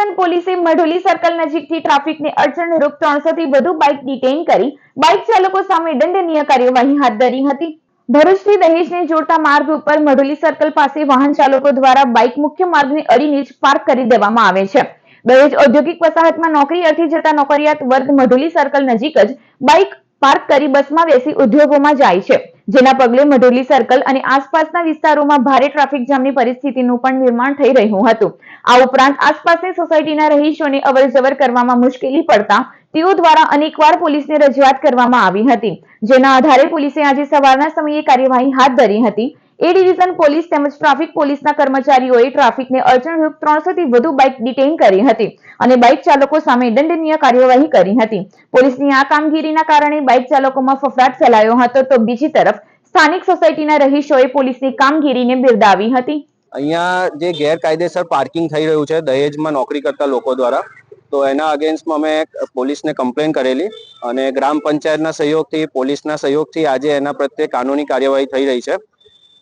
Division પોલીસે મઢોલી circle નજીકથી ટ્રાફિકને અડચણરૂપ ત્રણસો થી વધુ બાઇક ડિટેઇન કરી બાઇક ચાલકો સામે દંડનીય કાર્યવાહી હાથ ધરી હતી. ભરૂચથી દહેજને જોડતા માર્ગ ઉપર મઢોલી સર્કલ પાસે વાહન ચાલકો દ્વારા બાઇક મુખ્ય માર્ગને અડીને જ પાર્ક કરી દેવામાં આવે છે. દહેજ ઔદ્યોગિક વસાહતમાં નોકરી અર્થે જતા નોકરિયાત વર્ગ મઢોલી સર્કલ નજીક જ બાઇક પાર્ક કરી બસમાં બેસી ઉદ્યોગોમાં જાય છે. જેના પગલે મઢોલી સર્કલ અને આસપાસના વિસ્તારોમાં ભારે ટ્રાફિક જામની પરિસ્થિતિનું પણ નિર્માણ થઈ રહ્યું હતું. આ ઉપરાંત આસપાસની સોસાયટીના રહીશોને અવરજવર કરવામાં મુશ્કેલી પડતા તેઓ દ્વારા અનેકવાર પોલીસને રજૂઆત કરવામાં આવી હતી. જેના આધારે પોલીસે આજે સવારના સમયે કાર્યવાહી હાથ ધરી હતી. એ ડિવિઝન પોલીસ તેમજ ટ્રાફિક પોલીસના કર્મચારીઓએ ટ્રાફિકને અડચણરૂપ ત્રણસોથી વધુ બાઇક ડિટેઇન કરી હતી અને બાઇક ચાલકો સામે દંડનીય કાર્યવાહી કરી હતી. પોલીસની આ કામગીરીના કારણે બાઇક ચાલકોમાં ફફડાટ ફેલાયો હતો તો બીજી તરફ સ્થાનિક સોસાયટીના રહીશોએ પોલીસની કામગીરીને બિરદાવી હતી. અહીંયા જે ગેરકાયદેસર પાર્કિંગ થઈ રહ્યું છે, દહેજમાં નોકરી કરતા લોકો દ્વારા, તો એના અગેન્સ્ટમાં અમે પોલીસને કમ્પ્લેન કરેલી અને ગ્રામ પંચાયતના સહયોગથી, પોલીસના સહયોગથી આજે એના પ્રત્યે કાનૂની કાર્યવાહી થઈ રહી છે.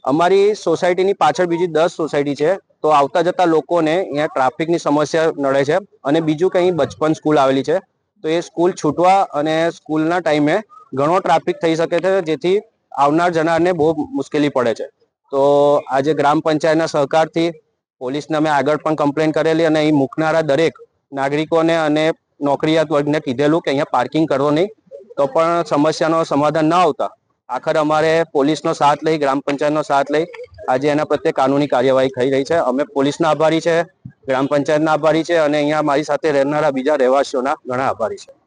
અમારી સોસાયટીની પાછળ બીજી દસ સોસાયટી છે, તો આવતા જતા લોકોને અહીંયા ટ્રાફિકની સમસ્યા નડે છે અને બીજું કંઈ બચપન સ્કૂલ આવેલી છે, તો એ સ્કૂલ છૂટવા અને સ્કૂલના ટાઈમે ઘણો ટ્રાફિક થઈ શકે છે, જેથી આવનાર જનારને બહુ મુશ્કેલી પડે છે. તો આજે ગ્રામ પંચાયતના સહકારથી પોલીસને અમે આગળ પણ કમ્પ્લેન કરેલી અને અહીં મૂકનારા દરેક નાગરિકોને અને નોકરિયાત વર્ગને કીધેલું કે અહીંયા પાર્કિંગ કરવો નહીં, તો પણ સમસ્યાનો સમાધાન ન આવતા. આખર અમારે પોલીસનો સાથ લઈ, ગ્રામ પંચાયતનો સાથ લઈ આજે એના પ્રત્યે કાનૂની કાર્યવાહી થઈ રહી છે. અમે પોલીસના આભારી છે, ગ્રામ પંચાયતના આભારી છે અને અહીંયા મારી સાથે રહેનારા બીજા રહેવાસીઓના ઘણા આભારી છે.